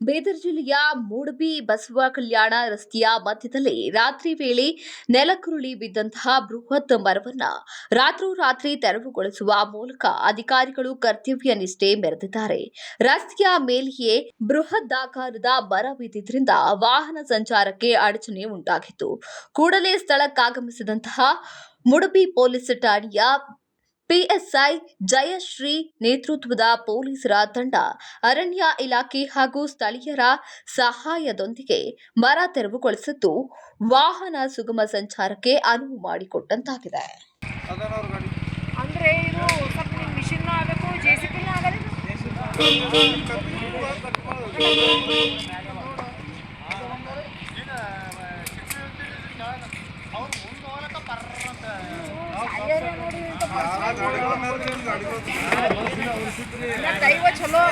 ಬೀದರ್ ಜಿಲ್ಲೆಯ ಮೂಡಬಿ ಬಸವ ಕಲ್ಯಾಣ ರಸ್ತೆಯ ಮಧ್ಯದಲ್ಲಿ ರಾತ್ರಿ ವೇಳೆ ನೆಲಕುರುಳಿ ಬಿದ್ದಂತಹ ಬೃಹತ್ ಮರವನ್ನ ರಾತ್ರೋರಾತ್ರಿ ತೆರವುಗೊಳಿಸುವ ಮೂಲಕ ಅಧಿಕಾರಿಗಳು ಕರ್ತವ್ಯ ನಿಷ್ಠೆ ಮೆರೆದಿದ್ದಾರೆ. ರಸ್ತೆಯ ಮೇಲೆಯೇ ಬೃಹದಾಕಾರದ ಮರ ಬಿದ್ದಿದ್ದರಿಂದ ವಾಹನ ಸಂಚಾರಕ್ಕೆ ಅಡಚಣೆ ಉಂಟಾಗಿತ್ತು. ಕೂಡಲೇ ಸ್ಥಳಕ್ಕಾಗಮಿಸಿದಂತಹ ಮುಡಬಿ ಪೊಲೀಸ್ ಠಾಣೆಯ ಪಿಎಸ್ಐ ಜಯಶ್ರೀ ನೇತೃತ್ವದ ಪೊಲೀಸರ ತಂಡ ಅರಣ್ಯ ಇಲಾಖೆ ಹಾಗೂ ಸ್ಥಳೀಯರ ಸಹಾಯದೊಂದಿಗೆ ಮರ ತೆರವುಗೊಳಿಸಿದ್ದು ವಾಹನ ಸುಗಮ ಸಂಚಾರಕ್ಕೆ ಅನುವು ಮಾಡಿಕೊಟ್ಟಂತಾಗಿದೆ. ಅಂದ್ರೆ ಇದು ಸ್ವಲ್ಪ ಮಿಷಿನ್ ಆಗಬೇಕು ಜೆ ಸಿ ಪಿನ ಚಲೋ.